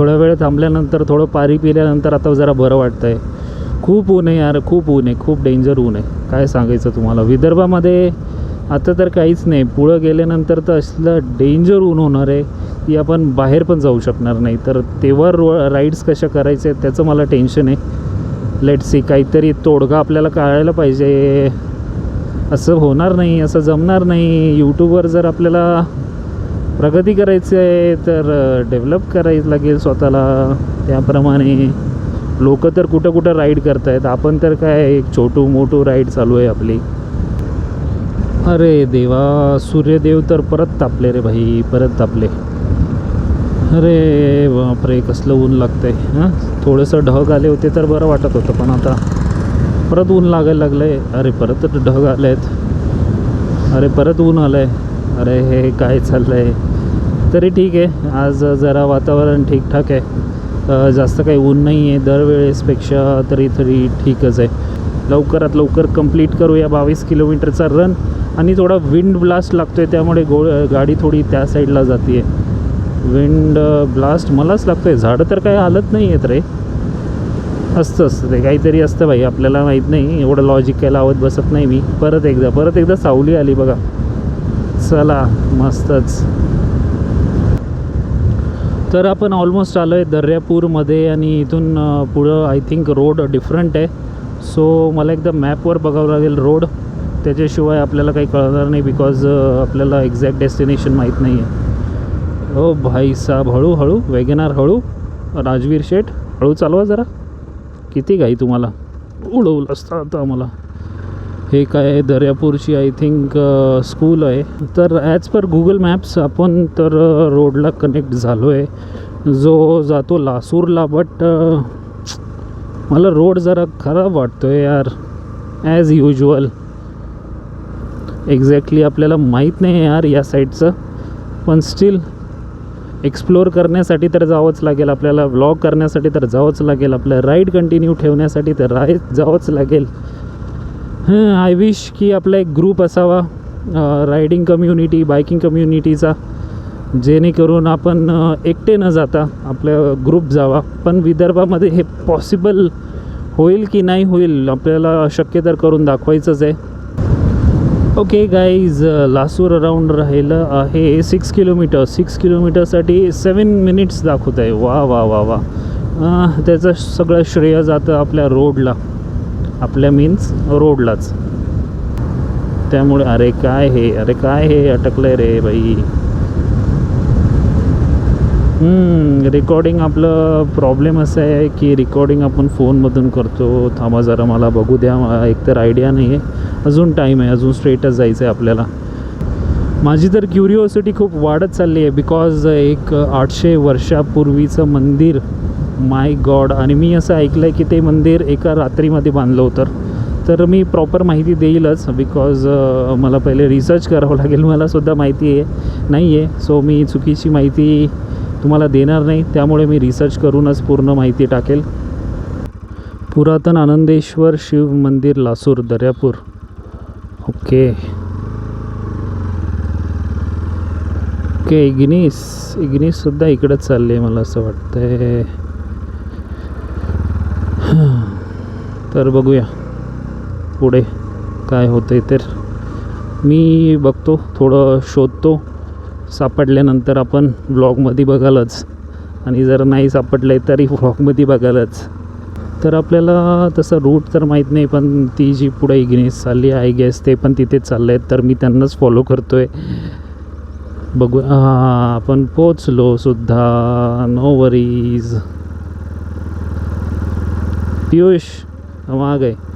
थोड्या वेळ थांबल्यानंतर थोडं पाणी पिल्यानंतर आता जरा बरं वाटतं आहे खूप ऊन आहे यार खूप ऊन आहे खूप डेंजर ऊन आहे. काय सांगायचं तुम्हाला? विदर्भामध्ये आता तर काहीच नाही. पुढं गेल्यानंतर तर असलं डेंजर ऊन होणार आहे की आपण बाहेर पण जाऊ शकणार नाही. तर तेव्हा रो राईड्स कशा करायचे त्याचं मला टेन्शन आहे. लेट सी काहीतरी तोडगा आपल्याला काढायला पाहिजे. असं होणार नाही असं जमणार नाही. यूट्यूबवर जर आपल्याला प्रगती करायची आहे तर डेव्हलप करायचं लागेल स्वतःला. त्याप्रमाणे लोक तर कुठं कुठं राईड करत आहेत आपण तर काय एक छोटू मोठू राईड चालू आहे आपली. अरे देवा सूर्यदेव तर परत तापले रे भाई परत तापले. अरे बापरे कसलं ऊन लागतं आहे हां? थोडंसं ढग आले होते तर बरं वाटत होतं पण आता परत ऊन लागायला लागलं आहे अरे परत ढग आले आहेत अरे परत ऊन आलं आहे अरे हे काय चाललं आहे तरी ठीक आहे. आज जरा वातावरण ठीकठाक आहे. जास्त काही ऊन नाही आहे. दरवेळेसपेक्षा तरी तरी ठीकच आहे. लवकरात लवकर कंप्लीट करूया बावीस किलोमीटरचा रन आणि थोडा विंड ब्लास्ट लागतो आहे त्यामुळे गो गाडी थोडी त्या साईडला जाते आहे विंड ब्लास्ट मलाच लागतो आहे झाडं तर काही हालत नाही आहेत रे. असतं असतं ते. काहीतरी असतं भाई. आपल्याला माहीत नाही. एवढं लॉजिक काय लावत बसत नाही मी. परत एकदा परत एकदा सावली आली बघा. चला मस्तच. तर आपण ऑलमोस्ट आलो आहे दर्यापूरमध्ये आणि इथून पुढं आय थिंक रोड डिफरंट आहे. सो मला एकदा मॅपवर बघावं लागेल रोड त्याच्याशिवाय आपल्याला काही कळणार नाही बिकॉज आपल्याला एक्झॅक्ट डेस्टिनेशन माहीत नाही आहे हो भाई साहेब हळूहळू वेगेनार हळू. राजवीर शेठ हळू चालवा जरा. किती घाई तुम्हाला. उडवलं असतं आता आम्हाला. हे काय दर्यापूरची आय थिंक स्कूल आहे. तर ॲज पर गुगल मॅप्स आपण तर रोडला कनेक्ट झालो आहे जो जातो लासूरला बट मला रोड जरा खराब वाटतो आहे यार. ॲज युजल एक्झॅक्टली आपल्याला माहीत नाही यार या साईडचं पण स्टील एक्सप्लोअर करण्यासाठी तर जावंच लागेल आपल्याला. व्लॉग करण्यासाठी तर जावंच लागेल. आपलं राईड कंटिन्यू ठेवण्यासाठी तर राय जावंच लागेल. हां आय विश की आपला एक ग्रुप असावा रायडिंग कम्युनिटी बायकिंग कम्युनिटीचा जेणेकरून आपण एकटे न जाता आपल्या ग्रुप जावा. पण विदर्भामध्ये हे पॉसिबल होईल की नाही होईल आपल्याला शक्य तर करून दाखवायचंच आहे. ओके गाईज लासूर अराऊंड राहिलं आहे सिक्स किलोमीटर सिक्स किलोमीटरसाठी सेवन मिनिट्स दाखवत आहे. वा वा वा वा. त्याचं सगळं श्रेय जातं आपल्या रोडला आपल्या मीन्स रोडलाच त्यामुळे अरे काय हे? अरे काय हे? अटकलं आहे रे बाई. रेकॉर्डिंग आपलं प्रॉब्लेम असं आहे की रेकॉर्डिंग आपण फोनमधून करतो. थांबा जरा मला बघू द्या. मला एकतर आयडिया नाही आहे अजून टाईम आहे. अजून स्ट्रेटच जायचं आहे आपल्याला. माझी तर क्युरिओसिटी खूप वाढत चालली आहे बिकॉज एक आठशे वर्षापूर्वीचं मंदिर माय गॉड. आणि मी असं ऐकलं आहे की ते मंदिर एका रात्रीमध्ये बांधलं होतं. तर मी प्रॉपर माहिती देईलच बिकॉज मला पहिले रिसर्च करावं लागेल. मलासुद्धा माहिती आहे. नाही आहे सो मी चुकीची माहिती तुम्हाला देणार नाही. त्यामुळे मी रिसर्च करूनच पूर्ण माहिती टाकेल. पुरातन आनंदेश्वर शिव मंदिर Lasur Daryapur. Okay okay Ignis इग्निससुद्धा इकडंच चालले आहे मला असं वाटतंय. तर बघूया पुढे काय होतं आहे तर. मी बघतो थोडं शोधतो. सापडल्यानंतर आपण ब्लॉगमध्ये बघालच. आणि जर नाही सापडलं आहे तरी व्लॉगमध्ये बघालच. तर आपल्याला तसं रूट तर माहीत नाही पण ती जी पुढे इग्नेस चालली आहे गेस ते पण तिथेच चालले आहेत. तर मी त्यांनाच फॉलो करतो आहे बघू हां आपण पोचलो सुद्धा. नो वरीज पियुष माग आहे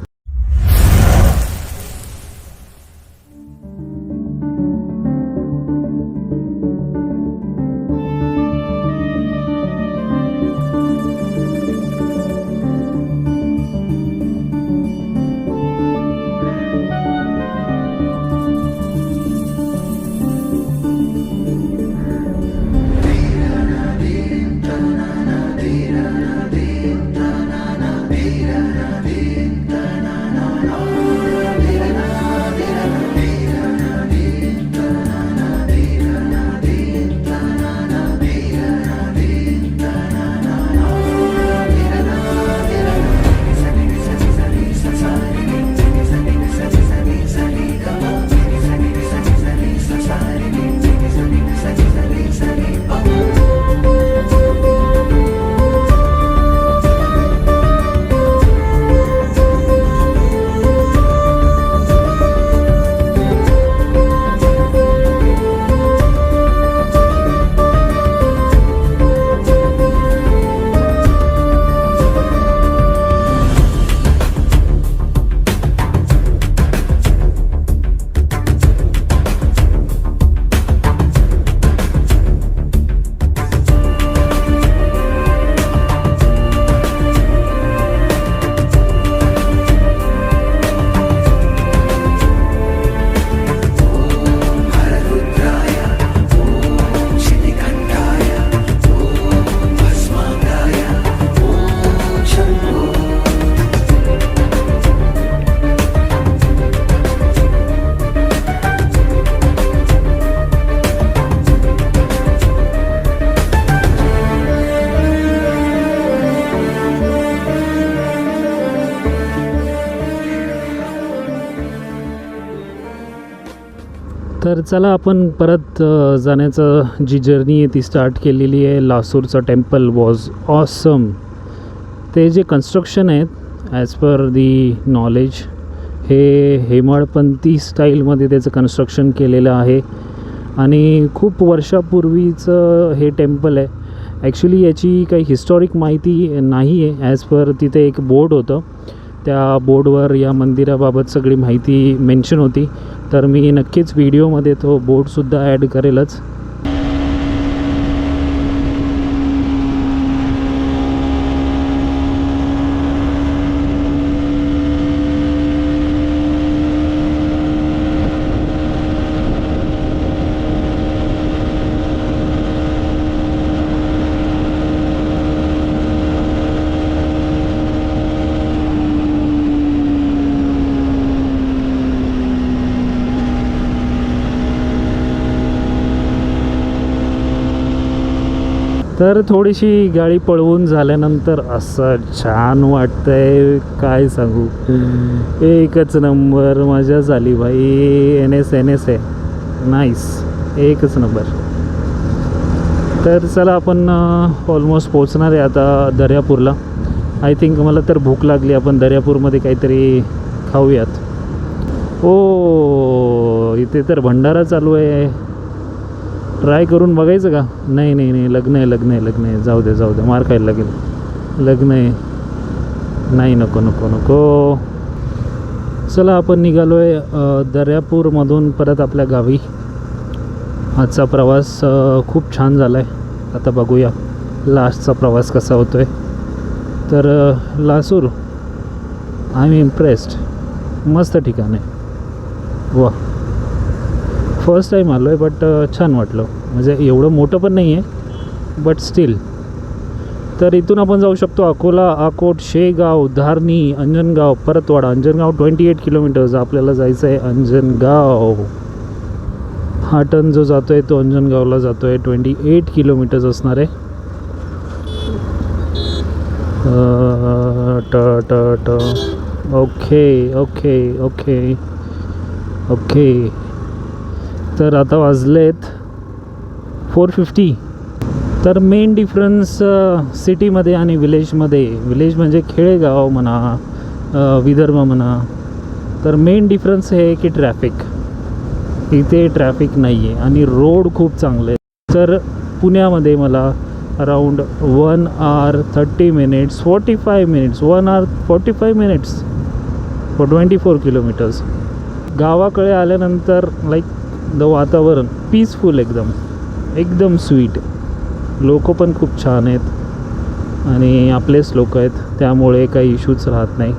तर चला आपण परत जाण्याचं जी जर्नी आहे ती स्टार्ट केलेली आहे. लासूरचं टेम्पल वॉज ऑसम ते जे कन्स्ट्रक्शन आहेत ॲज पर दी नॉलेज हे हेमाडपंथी स्टाईलमध्ये त्याचं कन्स्ट्रक्शन केलेलं आहे. आणि खूप वर्षापूर्वीचं हे टेम्पल आहे. ॲक्च्युली याची काही हिस्टॉरिक माहिती नाही आहे ॲज पर तिथे एक बोर्ड होतं. त्या बोर्डवर या मंदिराबाबत सगळी माहिती मेन्शन होती. तर मी नक्कीच व्हिडिओमध्ये तो बोर्डसुद्धा ॲड करेलच. तर थोडीशी गाडी पळवून झाल्यानंतर असं छान वाटतंय. काय सांगू? एकच नंबर मजा झाली भाई एन एस एन एस आहे नाईस. एकच नंबर. तर चला आपण ऑलमोस्ट पोचणार आहे आता दर्यापूरला. आय थिंक मला तर भूक लागली. आपण दर्यापूरमध्ये काहीतरी खाऊयात. ओ इथे तर भंडारा चालू आहे. ट्राय करून बघायचं का? नाही नाही नाही लग्न आहे लग्न आहे लग्न आहे. जाऊ दे जाऊ दे. मार खायला लागेल. लग्न आहे. नाही नको नको नको. चला आपण निघालो आहे दर्यापूरमधून परत आपल्या गावी. आजचा प्रवास खूप छान झाला आहे आता बघूया लास्टचा प्रवास कसा होतो आहे तर लासूर आय एम इम्प्रेस्ड मस्त ठिकाण आहे. वा. फर्स्ट टाईम आलो आहे बट छान वाटलं. म्हणजे एवढं मोठं पण नाही आहे बट स्टील तर इथून आपण जाऊ शकतो Akola Akot Shegaon Dharni Anjangaon Paratwada. Anjangaon twenty eight kilometres आपल्याला जायचं आहे अंजनगाव. हा टन जो जातो आहे तो अंजनगावला जातो आहे ट्वेंटी एट किलोमीटर्स असणार आहे. ट ट ट. ओके ओके ओके ओके तर आता वाजलेत फोर फिफ्टी तर मेन डिफरन्स सिटीमध्ये आणि विलेजमध्ये विलेज म्हणजे खेडेगाव म्हणा विदर्भ म्हणा. तर मेन डिफरन्स हे आहे की ट्रॅफिक इथे ट्रॅफिक नाही आहे आणि रोड खूप चांगले तर पुण्यामध्ये मला around one hour thirty minutes forty five minutes one hour forty five minutes for twenty four kilometres गावाकडे आल्यानंतर लाईक द वातावरण पीसफुल एकदम एकदम स्वीट. लोक पण खूप छान आहेत आणि आपलेच लोक आहेत त्यामुळे काही इश्यूच राहत नाही.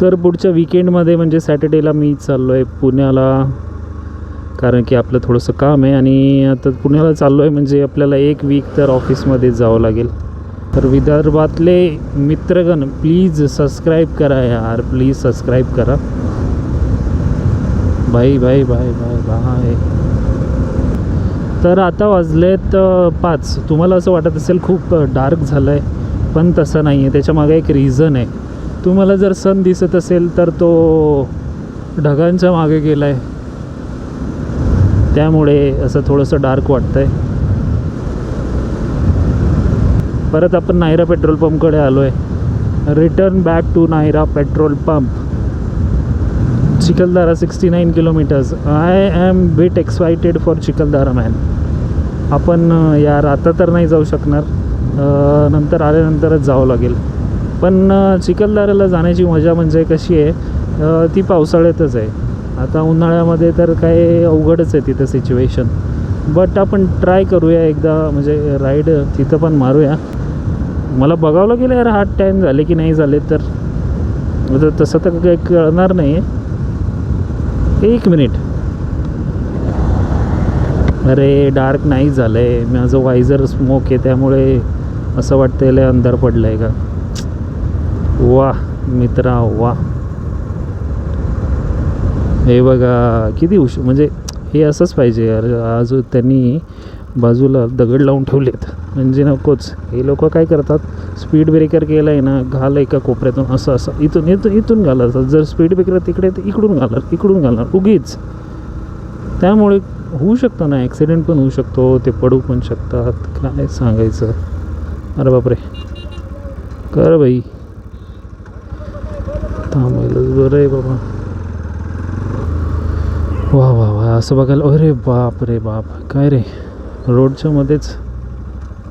तर पुढच्या विकेंडमध्ये म्हणजे सॅटर्डेला मी चाललो आहे पुण्याला कारण की आपलं थोडंसं काम आहे आणि आता पुण्याला चाललो आहे म्हणजे आपल्याला एक वीक तर ऑफिसमध्ये जावं लागेल. तर विदर्भातले मित्रगण प्लीज सबस्क्राईब करा यार प्लीज सबस्क्राईब करा. भाई भाई भाई भाई भाई तर आता वाजलेत पाच. तुम्हाला असं वाटत असेल खूप डार्क झालं आहे पण तसं नाही आहे त्याच्यामागे एक रिझन आहे. तुम्हाला जर सन दिसत असेल तर तो ढगांच्या मागे गेला आहे त्यामुळे असं थोडंसं डार्क वाटतं आहे परत आपण नायरा पेट्रोल पंपकडे आलो आहे return back to Nayara petrol pump. Chikhaldara sixty nine kilometres I am bit excited for Chikhaldara man आपण यार आता तर नाही जाऊ शकणार. नंतर आल्यानंतरच जावं लागेल. पण चिखलदाराला चिखलदऱ्याला जाण्याची मजा म्हणजे कशी आहे ती पावसाळ्यातच आहे. आता उन्हाळ्यामध्ये तर काय अवघडच आहे तिथं सिच्युएशन बट आपण ट्राय करूया एकदा म्हणजे राईड तिथं पण मारूया. मला बघावं लागेल यार हा टाईम झाले की नाही झाले तर. तसं तर काही कळणार नाही आहे एक मिनिट. अरे डार्क नाही झालं आहे माझं वायझर स्मोक आहे त्यामुळे असं वाटतं लय अंधार पडलं आहे का? वा मित्रा वा हे बघा किती उश म्हणजे हे असंच पाहिजे यार. आज त्यांनी बाजूला दगड लावून ठेवलेत. म्हणजे नकोच. हे लोक काय करतात? स्पीड ब्रेकर केलं आहे ना घाल एका कोपऱ्यातून असं असं. इथून इथून इथून घालतात जर स्पीड ब्रेकर तिकडे तर इकडून घालणार इकडून घालणार. उगीच. त्यामुळे होऊ शकतं ना ॲक्सिडेंट पण होऊ शकतो ते पडू पण शकतात. काय सांगायचं? अरे बापरे. कर बाई. थांबायलाच बरं आहे बाबा. वा वा वा. असं बघायला अरे बाप रे बाप. काय रे? रोडच्या मध्येच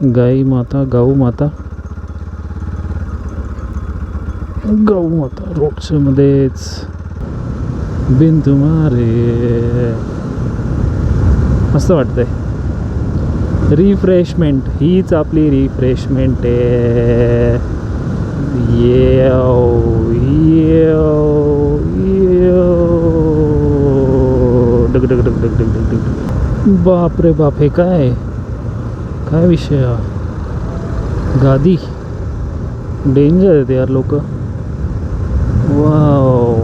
गाई माता गाऊ माता. गाऊ माता रोडच्या मध्येच. बिन तुम्हारे मस्त वाटतंय. रिफ्रेशमेंट हीच आपली रिफ्रेशमेंट आहे. ये येव येव डग डग डग डग डग डग डग बाप रे बाप हे काय? काय विषय हा? गादी? डेंजर आहेत यार लोक. वाव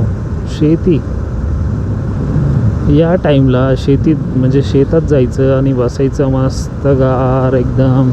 शेती. या टाईमला शेतीत म्हणजे शेतात जायचं आणि बसायचं मस्त गार एकदम.